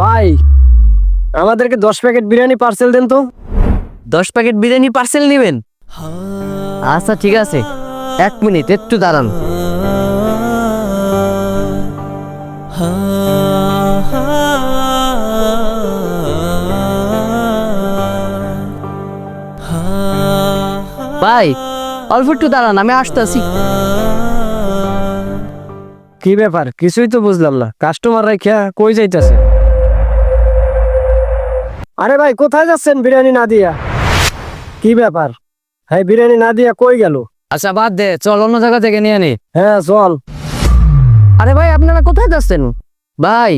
ভাই আমাদেরকে দশ প্যাকেট বিরিয়ানি পার্সেল দেন তো। দশ প্যাকেট বিরিয়ানি পার্সেল নেবেন? আচ্ছা ঠিক আছে। এক মিনিট একটু দাঁড়ান। ভাই অল্প একটু দাঁড়ান আমি আসতেছি। কি ব্যাপার? কিছুই তো বুঝলাম না। কাস্টমার রাখিয়া কই যাইতেছে? আরে ভাই কোথায় যাচ্ছেন বিরিয়ানি না দিয়া? কি ব্যাপার? হ্যাঁ বিরিয়ানি না দিয়া কই গেল? আচ্ছা বাদ দে চল অন্য জায়গা থেকে নিয়ে নে হ্যাঁ চল। আরে ভাই আপনারা কোথায় যাচ্ছেন? ভাই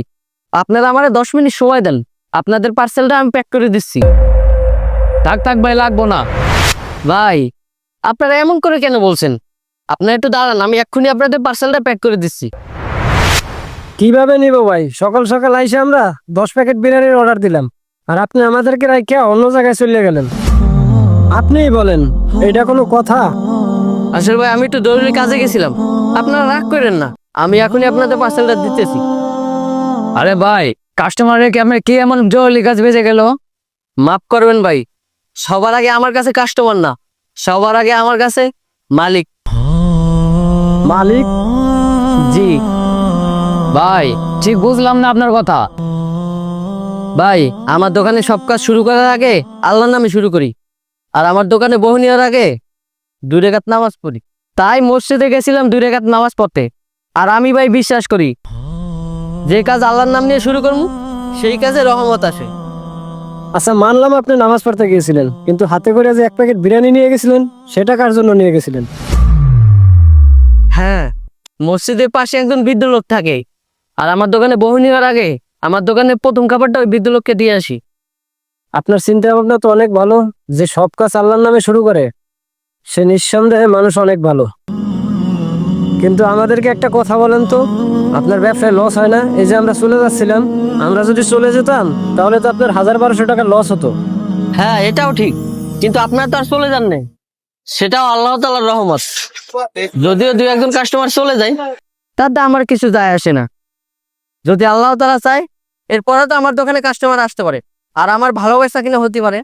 আপনারা আমারে দশ মিনিট সময় দেন। আপনাদের পার্সেলটা আমি প্যাক করে দিচ্ছি। থাক থাক ভাই লাগবো না। ভাই আপনারা এমন করে কেন বলছেন? আপনারা একটু দাঁড়ান আমি এক্ষুনি আপনাদের পার্সেলটা প্যাক করে দিচ্ছি। কীভাবে নিব ভাই? সকাল সকাল আইসে আমরা দশ প্যাকেট বিরিয়ানির অর্ডার দিলাম। আর আপনি আমাদেরকে রাখিয়া অন্য জায়গায় চলে গেলেন। আপনিই বলেন এটা কোনো কথা? আসলে ভাই আমি একটু জরুরি কাজে গেছিলাম। আপনারা রাগ করেন না আমি এখনই আপনাদের পার্সেলটা দিতেছি। আরে ভাই কাস্টমারের কি আমার কি এমন জরুরি কাজ বেজে গেল? মাফ করবেন ভাই সবার আগে আমার কাছে কাস্টমার না সবার আগে আমার কাছে মালিক। মালিক? জি। ভাই ঠিক বুঝলাম না আপনার কথা। ভাই আমার দোকানে সব কাজ শুরু করার আগে আল্লাহর নামে শুরু করি। আর আমার দোকানে বহু নেওয়ার আগে দুই রেখাত নামাজ পড়ি। তাই মসজিদে গেছিলাম দুই রেখাত নামাজ পড়তে। আর আমি ভাই বিশ্বাস করি যে কাজ আল্লাহর নাম নিয়ে শুরু করব সেই কাজে রহমত আসে। আচ্ছা মানলাম আপনি নামাজ পড়তে গিয়েছিলেন কিন্তু হাতে করে যে এক প্যাকেট বিরিয়ানি নিয়ে গেছিলেন সেটা কার জন্য নিয়ে গেছিলেন? হ্যাঁ মসজিদের পাশে একজন বৃদ্ধ লোক থাকে। আর আমার দোকানে বহু নেওয়ার আগে আমার দোকানে প্রথম খাবারটা ওই বৃদ্ধ লোককে দিয়ে আসি। আপনার চিন্তা ভাবনা তো অনেক ভালো যে সব কাজ আল্লাহর নামে শুরু করে সে নিঃসন্দেহে মানুষ অনেক ভালো। কিন্তু আমাদেরকে একটা কথা বলেন তো আপনার ব্যবসায় লস হয় না? এই যে আমরা চলে যাচ্ছিলাম আমরা যদি চলে যেতাম তাহলে তো আপনার হাজার বারোশো টাকা লস হতো। হ্যাঁ এটাও ঠিক। কিন্তু আপনার তো আর চলে যান নাই। সেটাও আল্লাহ তালার রহমত। যদিও দুই একজন কাস্টমার চলে যায় তাতে আমার কিছু যায় আসে না। যদি আল্লাহ তালা চায় এরপরে তো আমার দোকানে কাস্টমার আসতে পারে। আর আমার ভালোবাসা কিনা হতে পারে।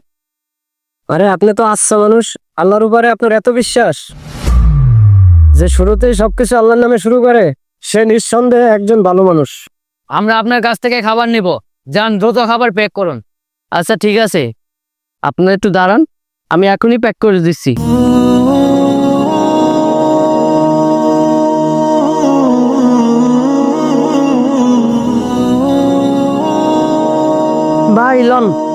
আরে আপনি তো আচ্ছা মানুষ। আল্লাহর উপরে আপনার এত বিশ্বাস যে শুরুতেই সবকিছু আল্লাহর নামে শুরু করে সে নিঃসন্দেহে একজন ভালো মানুষ। আমরা আপনার কাছ থেকে খাবার নিব। যান দ্রুত খাবার প্যাক করুন। আচ্ছা ঠিক আছে। আপনারা একটু দাঁড়ান। আমি এখনই প্যাক করে দিচ্ছি। ভাই লন